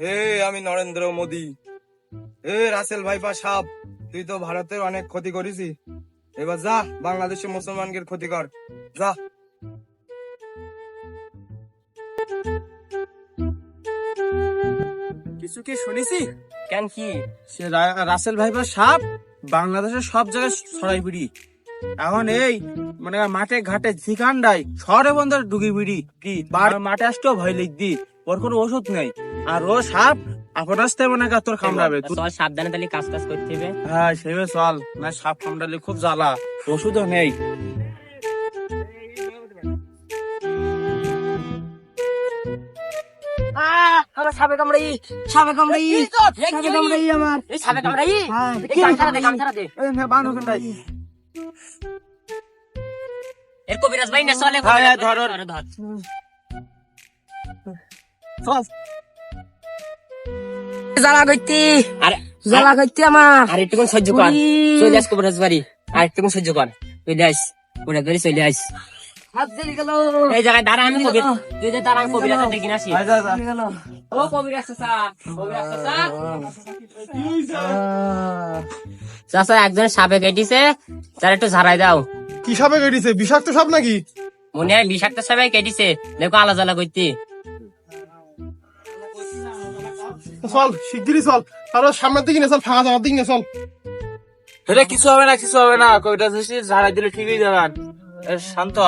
হে আমি নরেন্দ্র রাসেল ভাইপা সাপ তুই তো ভারতের অনেক ক্ষতি করেছি। এবার যা বাংলাদেশের ক্ষতি কর। যা। কিছু কি শুনেছি? কেন কি? সে রাসেল ভাইপার সাপ বাংলাদেশের সব জায়গায় ছড়াই বিড়ি। এখন এই মানে মাঠে ঘাটে ঝিকান্ডাই শহরে বন্ধ ডুগি বিড়ি। কি? মাঠে আসতেও ভয় লিখদি ওর কোনো ওষুধ নেই। আর ও সাপ আপন রাস্তায় মনে কর তোর কামড়াবে? তুই- চল সাবধানে তাহলে কাজ কাজ করতে হবে। হ্যাঁ সেভাবে চল। না সাপ কামড়ালে খুব জ্বালা। ওষুধও নেই। আমার সাপে কামড়াই সাপে কামড়াই সাপে কামড়াই আমার। এই সাপে কামড়াই? হ্যাঁ, দে কামছাড়া দে। এই নে, এর কবিরাজ ভাই না চলে কবিরাজ ধর, ভাই, ধর। ধর। চল। জ্বালা করতে। আরে জ্বালা করতে আমার। আর একটু সহ্য কর। চলে আস কবিরাজ বাড়ি আর একটু সহ্য কর। চলে আস কবিরাজ বাড়ি চলে আস এই জায়গায় দাঁড়া আমি কবির তুই যে দাঁড়া আমি কবিরাজ দেখি আসি। আয় যা, যা। ও কবিরাজ চাচা চাচা চাচা একজন সাপে কেটেছে। তার একটু ঝাড়াই দাও। কি সাপে কেটেছে? বিষাক্ত সাপ নাকি? মনে হয় বিষাক্ত সাপে কেটেছে। দেখো আলাদা জ্বালা করতে। চল শিগগিরই চল। আর সামনের দিকে চল ফাঁকা জামার দিকে চল। এটা কিছু হবে না কিছু হবে না। কবিটা ঝাড়াই দিলে ঠিকই যাবেন শান্ত।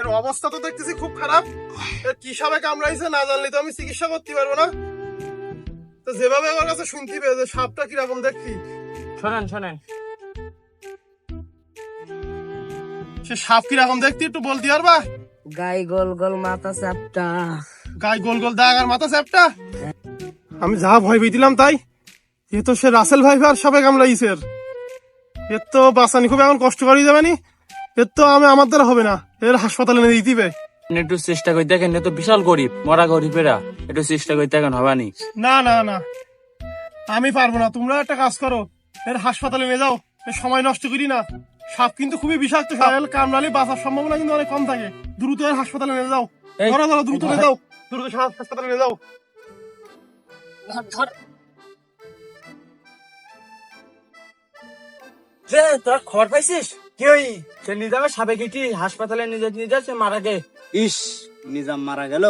এর অবস্থা তো দেখতেছি খুব খারাপ। কি সাপে কামড়াইছে না জানলে তো আমি চিকিৎসা করতে পারব না। তো যেভাবে আমার কাছে শুনতে পেয়ে যে সাপটা কীরকম দেখছি। শোনেন শোনেন। সে সাপ কীরকম দেখতে একটু বলতে পারবা? গাই গোল গোল মাথা সাপটা গায়ে গোল গোল দাগ আর মাথা চ্যাপটা আমি যা ভয় পেয়ে দিলাম তাই। এ তো সে রাসেল ভাই আর সাপে কামড়াইছে এর। এর তো বাঁচানি খুব এখন কষ্ট করি যাবে নি। এর তো আমি আমার দ্বারা হবে না। এর হাসপাতালে নিয়ে দিতে হবে একটু চেষ্টা করে দেখেন এ তো বিশাল গরিব মরা গরিবেরা একটু চেষ্টা করে দেখেন হবানি না না না। আমি পারব না তোমরা একটা কাজ করো। এর হাসপাতালে নিয়ে যাও। এর সময় নষ্ট করি না। সাপ কিন্তু খুবই বিষাক্ত সাপ। কামড়ালে বাঁচার সম্ভাবনা কিন্তু অনেক কম থাকে। দ্রুত হাসপাতালে নিয়ে যাও। ধরো ধরো দ্রুত নিয়ে যাও। দ্রুত হাসপাতালে নিয়ে যাও। ধর যে খবর পাইছিস? কি হই সে সাপে হাসপাতালে নিজে নিয়ে যাচ্ছে মারা গে? ইস নিজাম মারা গেল।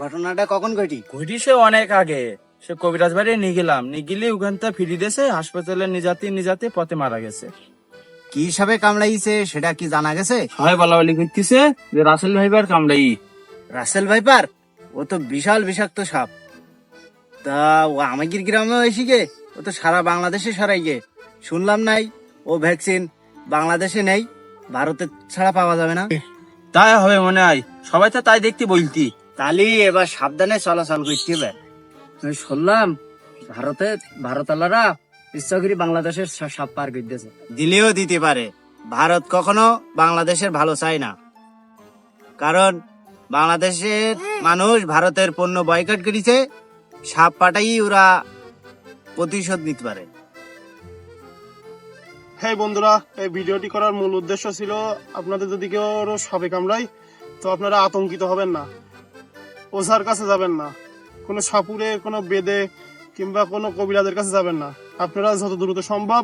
ঘটনাটা কখন ঘটি? ঘটি সে অনেক আগে। সে কবিরাজ বাড়ি নিয়ে গেলাম। নিয়ে গেলে ওখান থেকে ফিরি দিয়েছে। হাসপাতালে নিজাতে নিজাতে পথে মারা গেছে। কি হিসাবে কামড়াইছে সেটা কি জানা গেছে? সবাই বলা বলি করতেছে যে রাসেল ভাইবার কামড়াই। Russell viper? ও তো বিশাল বিষাক্ত সাপ। তা ও আমাদের গ্রামে এসে গে ও তো সারা বাংলাদেশে সরাই গে। শুনলাম নাই ও ভ্যাকসিন বাংলাদেশে নেই ভারতে ছাড়া পাওয়া যাবে না। তাই হবে মনে হয়। সবাই তো তাই দেখতে বলতি। তালি এবার সাবধানে চলাচল করতে হবে। শুনলাম ভারতে ভারতালারা ইচ্ছা করি বাংলাদেশের সাপ পার করতেছে দিলেও দিতে পারে। ভারত কখনো বাংলাদেশের ভালো চায় না। কারণ বাংলাদেশের মানুষ ভারতের পণ্য বয়কট করেছে সাপ পাটাই ওরা প্রতিশোধ নিতে পারে। হ্যাঁ বন্ধুরা এই ভিডিওটি করার মূল উদ্দেশ্য ছিল আপনাদের যদি কেউ সাপে কামড়ায় তো আপনারা আতঙ্কিত হবেন না। ওঝার কাছে যাবেন না। কোনো সাপুরে কোনো বেদে কিংবা কোনো কবিরাজের কাছে যাবেন না। আপনারা যত দ্রুত সম্ভব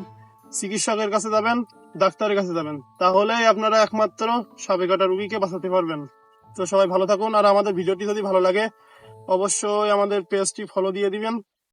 চিকিৎসকের কাছে যাবেন, ডাক্তারের কাছে যাবেন। তাহলেই আপনারা একমাত্র সাপে কাটা রুগীকে বাঁচাতে পারবেন। তো সবাই ভালো থাকুন, আর আমাদের ভিডিওটি যদি ভালো লাগে, অবশ্যই আমাদের পেজটি ফলো দিয়ে দিবেন।